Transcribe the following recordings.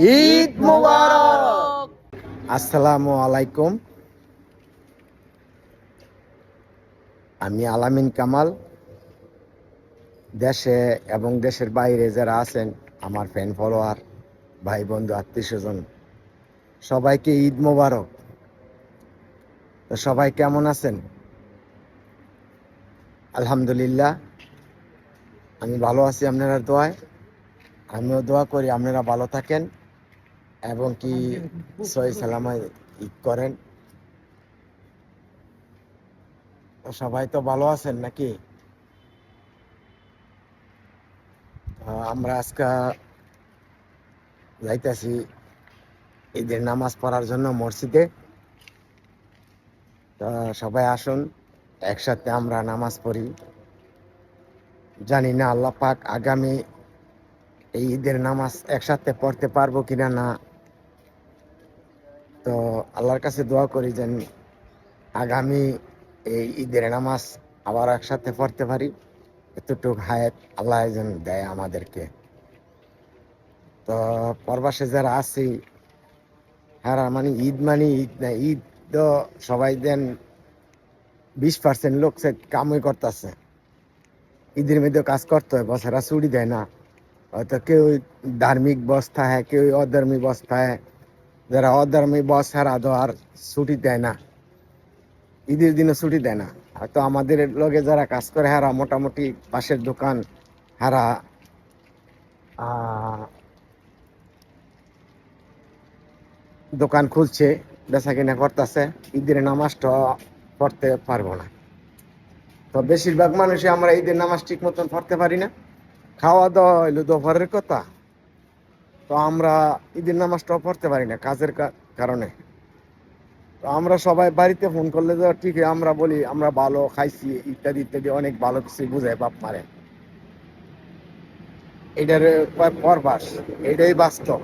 ঈদ মোবারক। আসসালামু আলাইকুম। আমি আলামিন কামাল। দেশে এবং দেশের বাইরে যারা আছেন, আমার ফ্যান ফলোয়ার ভাই বন্ধু আত্মীয় স্বজন সবাইকে ঈদ মোবারক। তো সবাই কেমন আছেন? আলহামদুলিল্লাহ, আমি ভালো আছি আপনারা দোয়ায়। আমিও দোয়া করি আপনারা ভালো থাকেন। এবং কি সহি সালামায় ঈদ করেন? সবাই তো ভালো আছেন নাকি? আমরা আজকে যাইতেছি ঈদের নামাজ পড়ার জন্য মসজিদে। তো সবাই আসুন, একসাথে আমরা নামাজ পড়ি। জানি না, আল্লাহ পাক আগামী এই ঈদের নামাজ একসাথে পড়তে পারব কিনা না। আল্লাহর কাছে দোয়া করি যেন আগামী এই ঈদের নামাজ আবার একসাথে পড়তে পারি। এতটুকু হায়াত আল্লাহ যেন দেয় আমাদেরকে। তো পরবাসে যারা আছি হ্যাঁ মানে ঈদ মানে ঈদ না, ঈদ তো সবাই দেন বিশ পার্সেন্ট লোক সে কামই করতেছে। ঈদের মধ্যে কাজ করতে হয়, বছরা ছুটি দেয় না। হয়তো কেউ ধার্মিক বস্তা হ্যাঁ কেউ অধর্মী বস্তা হ্যাঁ। যারা অধর্মী বস তো আর ছুটি দেয় না, ঈদের দিনে ছুটি দেয় না। হয়তো আমাদের লগে যারা কাজ করে, হারা মোটামুটি পাশের দোকান, হারা দোকান খুলছে বেচা কিনা করতেছে, ঈদের নামাজটা পড়তে পারব না। তো বেশিরভাগ মানুষই আমরা ঈদের নামাজ ঠিক মতন পড়তে পারি না। খাওয়া দাওয়া হইল দুপুরের কথা। তো আমরা ঈদের নামাজটাও পড়তে পারি না কাজের কারণে। তো আমরা সবাই বাড়িতে ফোন করলে তো ঠিক আমরা বলি, আমরা ভালো খাইছি, ইত্যাদি ইত্যাদি, অনেক ভালো কিছু বুঝায় বাপ মারে। এটার এটাই বাস্তব।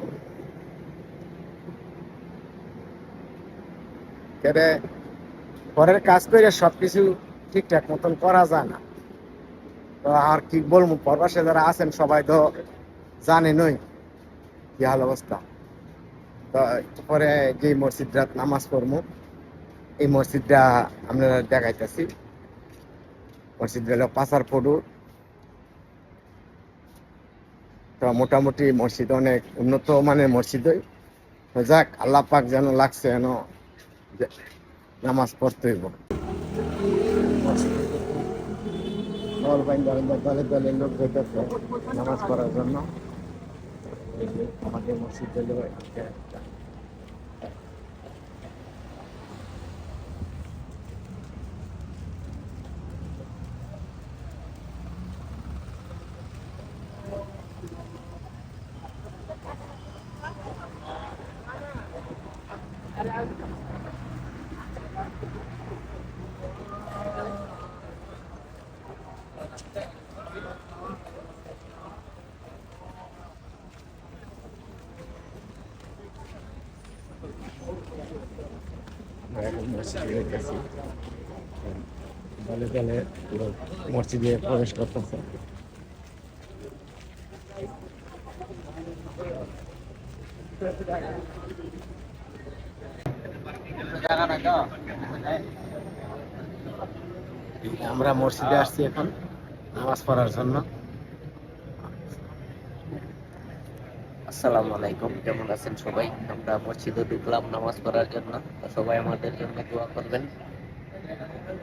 কাজ করে সবকিছু ঠিকঠাক মতন করা যায় না। তো আর কি বলব, পরবাসে যারা আছেন সবাই তো জানে জানেনই। কি হাল অবস্থা। তো পরে যে মসজিদটা নামাজ পড়ব এই মসজিদটা আপনারা দেখাইতেছি। মসজিদটা হলো পাচার পড়ু। তো মোটামুটি মসজিদ অনেক উন্নত মানের মসজিদ ওই। তো যাক, আল্লাহ পাক যেন লাগছে যেন নামাজ পড়তে হইব। দল বাইন্দা দলে দলে লোক নামাজ পড়ার জন্য। আমাদের মসজিদ হলো এটা একটা। আমরা এখন মসজিদে দলে দলে মসজিদে প্রবেশ করতেছে। আমরা মসজিদে আসছি এখন নামাজ পড়ার জন্য। আসসালামু আলাইকুম, কেমন আছেন সবাই? আমরা মসজিদে ঢুকলাম নামাজ পড়ার জন্য। সবাই আমাদের জন্য দোয়া করবেন।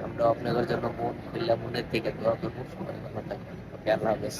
আমরা আপনাদের জন্য মন খুললাম মনের থেকে দোয়া করব। সবাই ভালো থাকবেন। আল্লাহ হাফেজ।